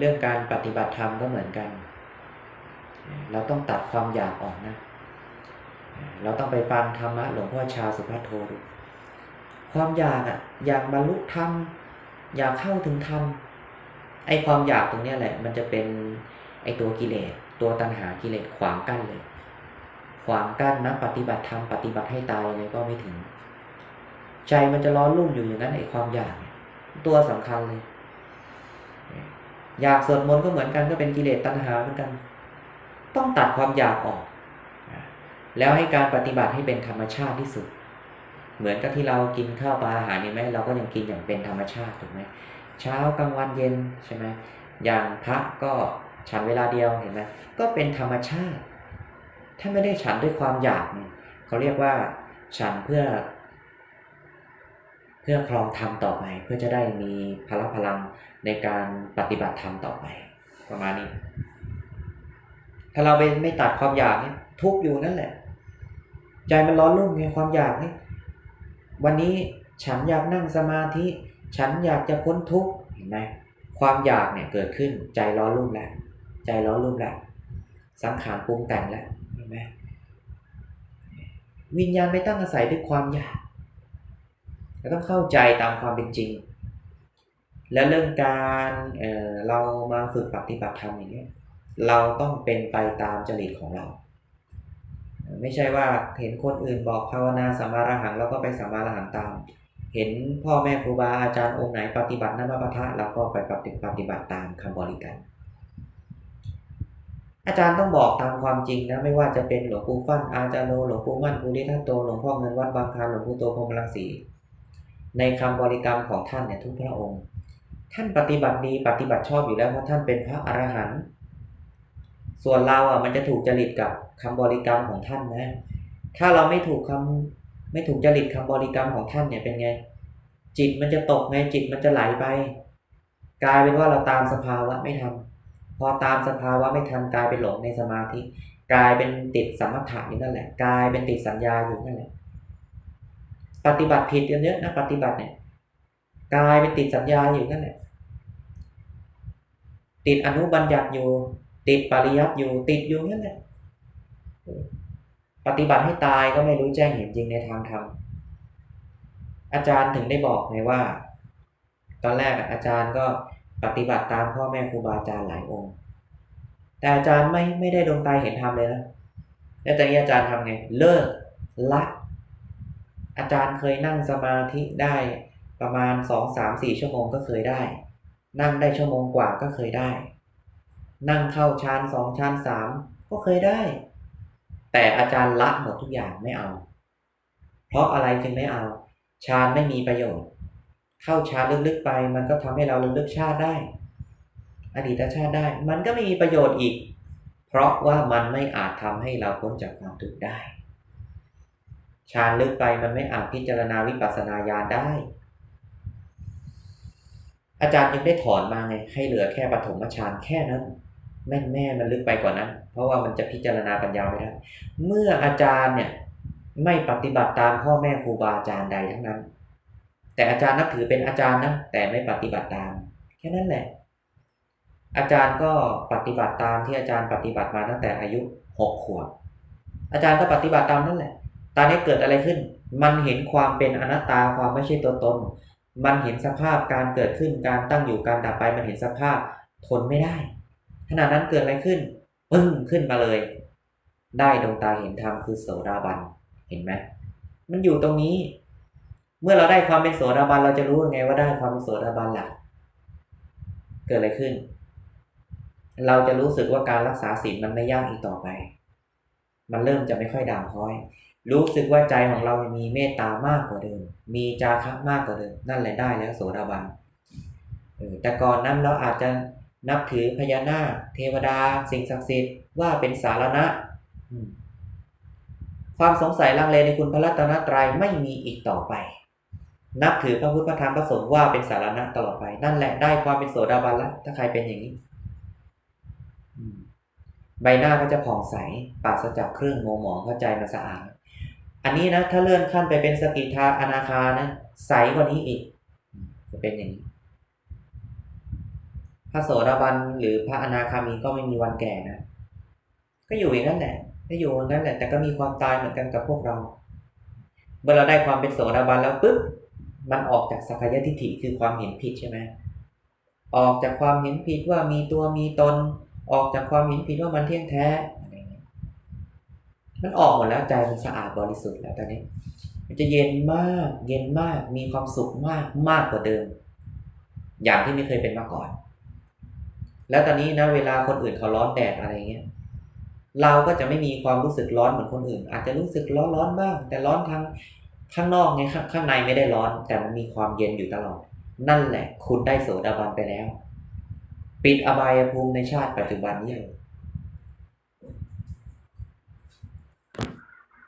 เรื่องการปฏิบัติธรรมก็เหมือนกัน เราต้องตัดความอยากออกนะ เราต้องไปฟังธรรมะหลวงพ่อชาสุภัทโทดูความอยากอะอยากบรรลุธรรมอยากเข้าถึงธรรมไอ้ความอยากตรงนี้แหละ มันจะเป็นไอ้ตัวกิเลสตัวตัณหากิเลสขวางกั้นเลย ขวางกั้นนะปฏิบัติธรรมปฏิบัติให้ตายยังไงก็ไม่ถึง ใจมันจะร้อนรุ่มอยู่อย่างนั้นไอ้ความอยาก ตัวสำคัญเลย อยากสวดมนต์ก็เหมือนกันก็เป็นกิเลสตัณหาเหมือนกัน ต้องตัดความอยากออก แล้วให้การปฏิบัติให้เป็นธรรมชาติที่สุด เหมือนกับที่เรากินข้าวปลาอาหารนี่ไหมเราก็ยังกินอย่างเป็นธรรมชาติถูกไหมเช้ากลางวันเย็นใช่ไหมอย่างพระก็ฉันเวลาเดียวเห็นไหมก็เป็นธรรมชาติ ถ้าไม่ได้ฉันด้วยความอยากเนี่ยเขาเรียกว่าฉันเพื่อ พื่อครองธรรมต่อไป เพื่อจะได้มีพละพลังในการปฏิบัติธรรมต่อไป ประมาณนี้ ถ้าเราไปไม่ตัดความอยากเนี่ยทุกอยู่นั่นแหละ ใจมันร้อนรุ่มไงความอยากนี่วันนี้ฉันอยากนั่งสมาธิ ฉันอยากจะพ้นทุกข์เห็นไหมความอยากเนี่ยเกิดขึ้นใจร้อนรุ่มแล้วใจร้อนรุ่มแล้วสังขารปรุงแต่งแล้วเห็นไหมวิญญาณไม่ตั้งอาศัยด้วยความอยาก เราต้องเข้าใจตามความเป็นจริง แล้วเรื่องการเเรามาฝึกปฏิบัติธรรมอย่างนี้ยเราต้องเป็นไปตามจริตของเรา ไม่ใช่ว่าเห็นคนอื่นบอกภาวนาสัมมาระหังเราก็ไปสัมมาระหังตาม เห็นพ่อแม่ครูบาอาจารย์องค์ไหนปฏิบัตินามปะทะเราก็ไปปฏิปฏิบัติตามคำบริกรรมอาจารย์ต้องบอกตามความจริงนะไม่ว่าจะเป็นหลวงปู่ฟั่นอาจารย์โลหลวงปู่มั่นภูริทัตโตหลวงพ่อเงินวัดบางคาหลวงปู่โตพรมรังสี ในคำบริกรรมของท่านเนี่ยทุกพระองค์ ท่านปฏิบัติดีปฏิบัติชอบอยู่แล้วเพราะท่านเป็นพระอรหันต์ส่วนเราอะมันจะถูกจริตกับคำบริกรรมของท่านนะ ถ้าเราไม่ถูกคำไม่ถูกจริตคำบริกรรมของท่านเนี่ยเป็นไง จิตมันจะตกไงจิตมันจะไหลไป กลายเป็นว่าเราตามสภาวะไม่ทันพอตามสภาวะไม่ทันกลายเป็นหลงในสมาธิ กลายเป็นติดสมถะอยู่นั่นแหละ กลายเป็นติดสัญญาอยู่นั่นแหละ ปฏิบัติผิดกันเยอะนะปฏิบัติเนี่ยกลายเป็นติดสัญญาอยู่นั่นแหละติดอนุบัญญัติอยู่ ติดปริยัติอยู่ติดอยู่นั่นแหละปฏิบัติให้ตายก็ไม่รู้แจ้งเห็นจริงในทางธรรมอาจารย์ถึงได้บอกไงว่า ตอนแรกอาจารย์ก็ปฏิบัติตามพ่อแม่ครูบาอาจารย์หลายองค์ แต่อาจารย์ไม่ไม่ได้ดวงตาเห็นธรรมเลยนะแล้วตอนนี้อาจารย์ทำไง เลิกละ อาจารย์เคยนั่งสมาธิได้ประมาณสองสามสี่ชั่วโมงก็เคยได้ นั่งได้ชั่วโมงกว่าก็เคยได้ นั่งเข้าฌานสองฌานสามก็เคยได้ แต่อาจารย์ละหมดทุกอย่างไม่เอา เพราะอะไรจึงไม่เอาฌานไม่มีประโยชน์ เข้าฌานลึกๆไป มันก็ทำให้เราลึกชาติได้ อดีตชาติได้ มันก็ไม่มีประโยชน์อีก เพราะว่ามันไม่อาจทำให้เราพ้นจากความทุกข์ได้ ฌานลึกไปมันไม่อาจพิจารณาวิปัสสนาญาณได้ อาจารย์ยังได้ถอนมาไงให้เหลือแค่ปฐมฌานแค่นั้นแม่แม่มันลึกไปกว่านั้น เพราะว่ามันจะพิจารณาปัญญาไม่ได้ เมื่ออาจารย์เนี่ยไม่ปฏิบัติตามพ่อแม่ครูบาอาจารย์ใดทั้งนั้น แต่อาจารย์นับถือเป็นอาจารย์นะแต่ไม่ปฏิบัติตาม แค่นั้นแหละ อาจารย์ก็ปฏิบัติตามที่อาจารย์ปฏิบัติมาตั้งแต่อายุหกขวบอาจารย์ก็ปฏิบัติตามนั่นแหละ ตอนนี้เกิดอะไรขึ้น มันเห็นความเป็นอนัตตาความไม่ใช่ตัวตน มันเห็นสภาพการเกิดขึ้นการตั้งอยู่การดับไป มันเห็นสภาพทนไม่ได้ขณะนั้นเกิดอะไรขึ้นปึ้งขึ้นมาเลย ได้ดวงตาเห็นธรรมคือโสดาบันเห็นไหมมันอยู่ตรงนี้ เมื่อเราได้ความเป็นโสดาบันเราจะรู้ยังไงว่าได้ความเป็นโสดาบันล่ะ เกิดอะไรขึ้น เราจะรู้สึกว่าการรักษาศีลมันไม่ยากอีกต่อไป มันเริ่มจะไม่ค่อยด่างพร้อย รู้สึกว่าใจของเรามีเมตตามากกว่าเดิม มีจาคะมากกว่าเดิม นั่นแหละได้แล้วโสดาบันแต่ก่อนนั้นเราอาจจะนับถือพญานาคเทวดา สิ่งศักดิ์สิทธิ์ว่าเป็นสารณะ ความสงสัยลังเลในคุณพระรัตนตรัยไม่มีอีกต่อไป นับถือพระพุทธธรรมพระสงฆ์ว่าเป็นสารณะตลอดไป นั่นแหละได้ความเป็นโสดาบันแล้วถ้าใครเป็นอย่างนี้ใบหน้าก็จะผ่องใสปราศจากเครื่องโมหมองเข้าใจมันสะอาด อันนี้นะถ้าเลื่อนขั้นไปเป็นสกิทาอนาคานะใสกว่านี้อีก จะเป็นอย่างนี้พระโสดาบันหรือพระอนาคามีก็ไม่มีวันแก่นะ ก็อยู่อย่างนั้นแหละก็อยู่อย่างนั้นแหละ แต่ก็มีความตายเหมือนกันกับพวกเรา เมื่อเราได้ความเป็นโสดาบันแล้วปุ๊บมันออกจากสักยทิฏฐิคือความเห็นผิดใช่ไหมออกจากความเห็นผิดว่ามีตัวมีตน ออกจากความเห็นผิดว่ามันเที่ยงแท้ มันออกหมดแล้วใจมันสะอาดบริสุทธิ์แล้วตอนนี้ มันจะเย็นมาก เย็นมาก มีความสุขมากมากกว่าเดิม อย่างที่ไม่เคยเป็นมาก่อน แล้วตอนนี้นะเวลาคนอื่นเขาร้อนแดดอะไรเงี้ยเราก็จะไม่มีความรู้สึกร้อนเหมือนคนอื่น อาจจะรู้สึกร้อนร้อนบ้าง แต่ร้อนทางข้างนอกไงข้างข้างในไม่ได้ร้อน แต่มันมีความเย็นอยู่ตลอด นั่นแหละ คุณได้โสดาบันไปแล้ว ปิดอบายภูมิในชาติปัจจุบันนี้เลย